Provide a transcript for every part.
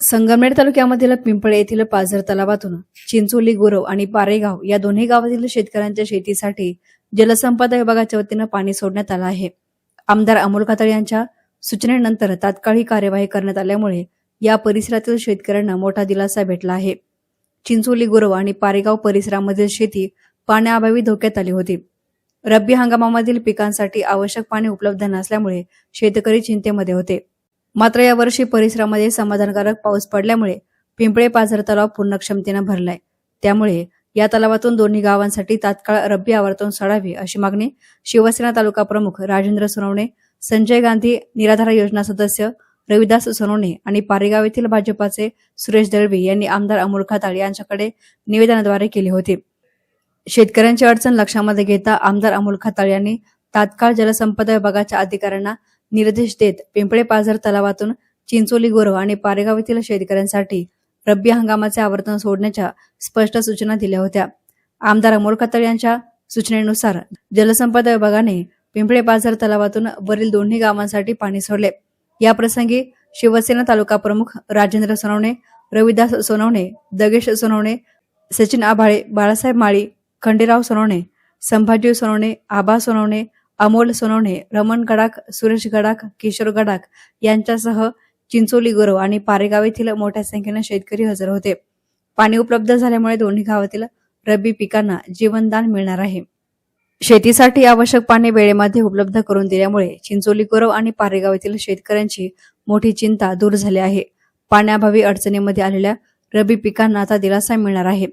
संगमनेर तालुक्यामधील पिंपळे येथील पाझर तलावातून चिंचोली गुरव आणि पारेगाव या दोन्ही गावातील शेतकऱ्यांच्या शेतीसाठी जलसंपदा विभागाच्या वतीनं पाणी सोडण्यात आलं आहे. आमदार अमोल खातळ यांच्या सूचनेनंतर तात्काळ कार्यवाही करण्यात आल्यामुळे या परिसरातील शेतकऱ्यांना मोठा दिलासा भेटला आहे. चिंचोली गुरव आणि पारेगाव परिसरामधील शेती पाण्याअभावी धोक्यात आली होती. रब्बी हंगामामधील पिकांसाठी आवश्यक पाणी उपलब्ध नसल्यामुळे शेतकरी चिंतेमध्ये होते. मात्र यावर्षी परिसरामध्ये समाधानकारक पाऊस पडल्यामुळे पिंपळे पाझर तलाव पूर्ण क्षमतेनं भरलाय. त्यामुळे या तलावातून दोन्ही गावांसाठी तात्काळ रब्बी आवर्तन सोडावी अशी मागणी शिवसेना तालुका प्रमुख राजेंद्र सोनवणे संजय गांधी निराधार योजना सदस्य रविदास सोनवणे आणि पारेगाव येथील भाजपाचे सुरेश दळवी यांनी आमदार अमोल खाताळ यांच्याकडे निवेदनाद्वारे केली होती. शेतकऱ्यांची अडचण लक्षामध्ये घेता आमदार अमोल खताळ यांनी तात्काळ जलसंपदा विभागाच्या अधिकाऱ्यांना निर्देश देत पिंपळे पाझर तलावातून चिंचोली गोरव आणि पारेगाव येथील शेतकऱ्यांसाठी रब्बी हंगामाचे आवर्तन सोडण्याच्या स्पष्ट सूचना दिल्या होत्या. आमदार अमोल खताळ यांच्या सूचनेनुसार जलसंपदा विभागाने पिंपळे पाझर तलावातून वरील दोन्ही गावांसाठी पाणी सोडले. याप्रसंगी शिवसेना तालुका प्रमुख राजेंद्र सोनवणे रविदास सोनवणे दगेश सोनवणे सचिन आभाळे बाळासाहेब माळी खंडेराव सोनवणे संभाजी सोनवणे आबा सोनवणे अमोल सोनवणे रमण गडाख सुरेश गडाख किशोर गडाख यांच्यासह चिंचोली गुरव आणि पारेगाव येथील मोठ्या संख्येने शेतकरी हजर होते. पाणी उपलब्ध झाल्यामुळे दोन्ही गावातील रब्बी पिकांना जीवनदान मिळणार आहे. शेतीसाठी आवश्यक पाणी वेळेमध्ये उपलब्ध करून दिल्यामुळे चिंचोली गुरव आणि पारेगाव येथील शेतकऱ्यांची मोठी चिंता दूर झाली आहे. पाण्याअभावी अडचणीमध्ये आलेल्या रब्बी पिकांना आता दिलासा मिळणार आहे.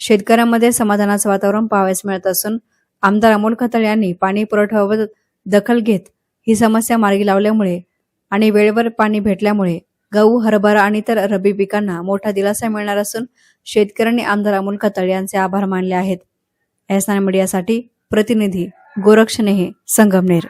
शेतकऱ्यांमध्ये समाधानाचं वातावरण पाहावयास मिळत असून आमदार अमोल खतळ यांनी पाणी पुरवठ्याबाबत दखल घेत ही समस्या मार्गी लावल्यामुळे आणि वेळेवर पाणी भेटल्यामुळे गहू हरभरा आणि इतर रब्बी पिकांना मोठा दिलासा मिळणार असून शेतकऱ्यांनी आमदार अमोल खतळ यांचे आभार मानले आहेत. एस मीडियासाठी प्रतिनिधी गोरक्षनेहे संगमनेर.